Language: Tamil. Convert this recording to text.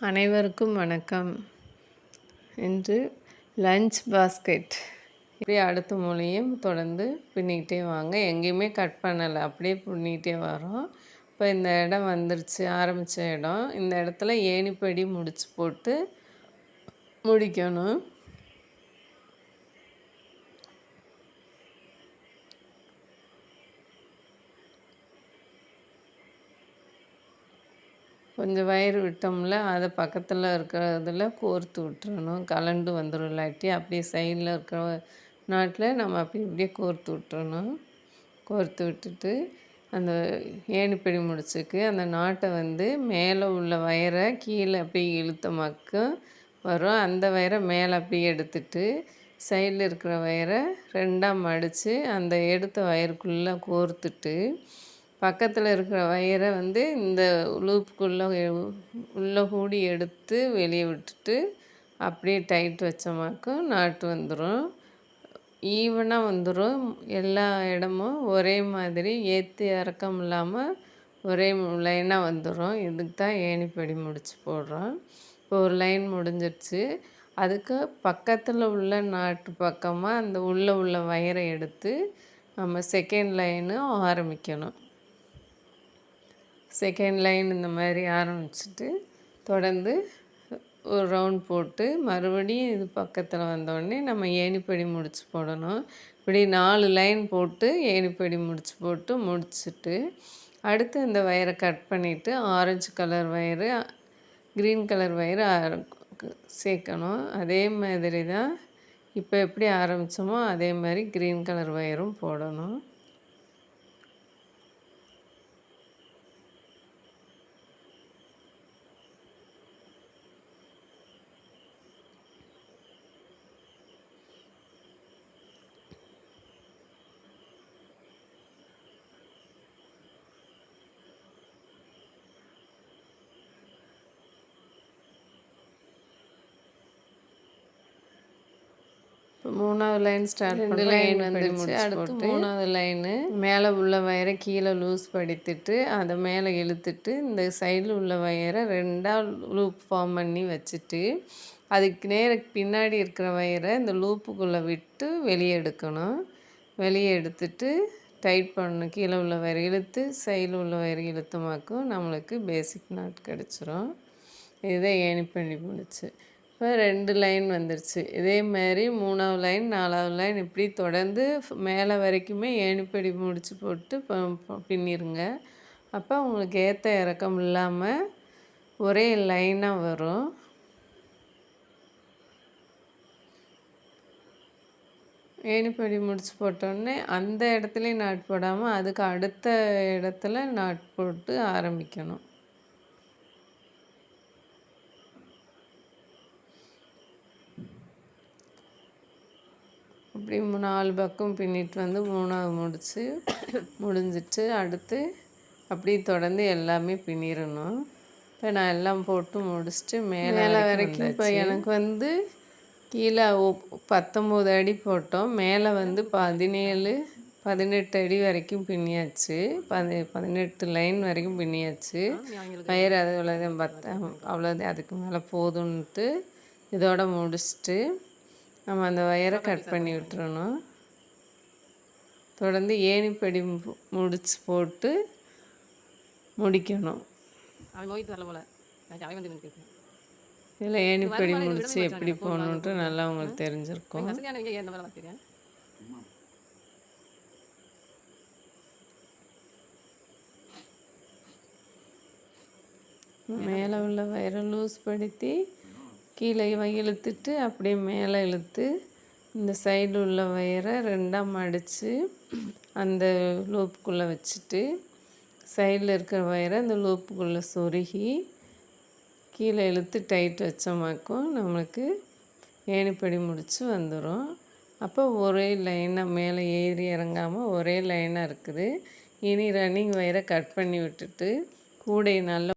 அனைவருக்கும் வணக்கம். இன்று லஞ்ச் பாஸ்கெட் இப்படி அடுத்த மூலையும் தொடர்ந்து பின்னிக்கிட்டே வாங்க. எங்கேயுமே கட் பண்ணலை. அப்படியே பின்னிக்கிட்டே வரோம். இப்போ இந்த இடம் வந்துருச்சு ஆரம்பித்த இடம். இந்த இடத்துல ஏணிப்படி முடிச்சு போட்டு முடிக்கணும். கொஞ்சம் வயிறு விட்டோம்ல அதை பக்கத்தில் இருக்கிறதுல கோர்த்து விட்டுறணும். கலண்டு வந்துடும் இல்லாட்டி அப்படியே சைடில் இருக்கிற நாட்டில் நம்ம அப்படி இப்படியே கோர்த்து விட்டுறணும். கோர்த்து விட்டுட்டு அந்த ஏணிப்படி முடிச்சுக்கு அந்த நாட்டை வந்து மேலே உள்ள வயரை கீழே அப்படியே இழுத்த மக்கும் வரும். அந்த வயரை மேலே அப்படியே எடுத்துட்டு சைடில் இருக்கிற வயரை ரெண்டாக மடித்து அந்த எடுத்த வயருக்குள்ளே கோர்த்துட்டு பக்கத்தில் இருக்கிற வயரை வந்து இந்த லூப்புக்குள்ளே உள்ளே கூடி எடுத்து வெளியே விட்டுட்டு அப்படியே டைட் வச்சோமாக்கும் நாட்டு வந்துடும் ஈவனாக வந்துடும் எல்லா இடமும் ஒரே மாதிரி ஏற்றி இறக்கம் இல்லாமல் ஒரே லைனாக வந்துடும் இதுக்கு தான் ஏணிப்படி முடிச்சு போடுறோம். இப்போ ஒரு லைன் முடிஞ்சிடுச்சு அதுக்கு பக்கத்தில் உள்ள நாட்டு பக்கமாக அந்த உள்ளே உள்ள வயரை எடுத்து நம்ம செகண்ட் லைனு ஆரம்பிக்கணும். செகண்ட் லைன் இந்த மாதிரி ஆரம்பிச்சுட்டு தொடர்ந்து ஒரு ரவுண்ட் போட்டு மறுபடியும் இது பக்கத்தில் வந்தோடனே நம்ம ஏணிப்படி முடிச்சு போடணும். இப்படி நாலு லைன் போட்டு ஏணிப்படி முடிச்சு போட்டு முடிச்சுட்டு அடுத்து இந்த வயரை கட் பண்ணிவிட்டு orange colour wire green colour wire சேர்க்கணும். அதே மாதிரி தான் இப்போ எப்படி ஆரம்பித்தோமோ அதே மாதிரி க்ரீன் கலர் வயரும் போடணும். மூணாவது லைன் ஸ்டார்ட் ரெண்டு லைன் வந்துருச்சு அடுத்து மூணாவது லைனு மேலே உள்ள வயரை கீழே லூஸ் படித்துட்டு அதை மேலே இழுத்துட்டு இந்த சைடில் உள்ள வயரை ரெண்டாக லூப் ஃபார்ம் பண்ணி வச்சுட்டு அதுக்கு நேர பின்னாடி இருக்கிற வயரை இந்த லூப்புக்குள்ளே விட்டு வெளியே எடுக்கணும். வெளியே எடுத்துட்டு டைட் பண்ணணும் கீழே உள்ள வயரை இழுத்து சைடில் உள்ள வயரை இழுத்தமாக்கும் நம்மளுக்கு பேசிக் நாட் கிடச்சிரும். இதுதான் ஏணி பண்ணி முடிச்சு. இப்போ ரெண்டு லைன் வந்துருச்சு. இதே மாதிரி மூணாவது லைன் நாலாவது லைன் இப்படி தொடர்ந்து மேலே வரைக்குமே ஏணிப்படி முடிச்சு போட்டு பின்னிருங்க. அப்போ உங்களுக்கு ஏற்ற இறக்கம் இல்லாமல் ஒரே லைனாக வரும். ஏணிப்படி முடிச்சு போட்டோடனே அந்த இடத்துலையும் நாட் போடாமல் அதுக்கு அடுத்த இடத்துல நாட் போட்டு ஆரம்பிக்கணும். இப்படி நாலு பக்கம் பின்னிட்டு வந்து மூணாவது முடிச்சு முடிஞ்சிட்டு அடுத்து அப்படி தொடர்ந்து எல்லாமே பின்னிடணும். இப்போ நான் எல்லாம் போட்டு முடிச்சுட்டு மேலே வரைக்கும் இப்போ எனக்கு வந்து கீழே பத்தொம்போது அடி போட்டோம். மேலே வந்து பதினேழு பதினெட்டு அடி வரைக்கும் பின்னியாச்சு. பதி பதினெட்டு லைன் வரைக்கும் பின்னியாச்சு. வயிறு அது அவ்வளோதான் பத்தம் அவ்வளோதான் அதுக்கு மேலே போதுன்ட்டு இதோட முடிச்சுட்டு நம்ம அந்த வயரை கட் பண்ணி விட்டுறணும். தொடர்ந்து ஏணிப்படி முடிச்சு போட்டு முடிக்கணும். இதில் ஏணிப்படி முடிச்சு எப்படி போகணுன்ட்டு நல்லா உங்களுக்கு தெரிஞ்சிருக்கும். மேலே உள்ள வயரை லூஸ் படுத்தி கீழே இழுத்துட்டு அப்படியே மேலே இழுத்து இந்த சைடு உள்ள வயரை ரெண்டாக மடித்து அந்த லூப்புக்குள்ளே வச்சுட்டு சைடில் இருக்கிற வயரை அந்த லூப்புக்குள்ளே சொருகி கீழே இழுத்து டைட் வச்சோமாக்கும். நம்மளுக்கு ஏணிப்படி முடித்து வந்துடும் அப்போ ஒரே லைனாக மேலே ஏறி இறங்காமல் ஒரே லைனாக இருக்குது. இனி ரன்னிங் வயரை கட் பண்ணி விட்டுட்டு கூடை நல்லா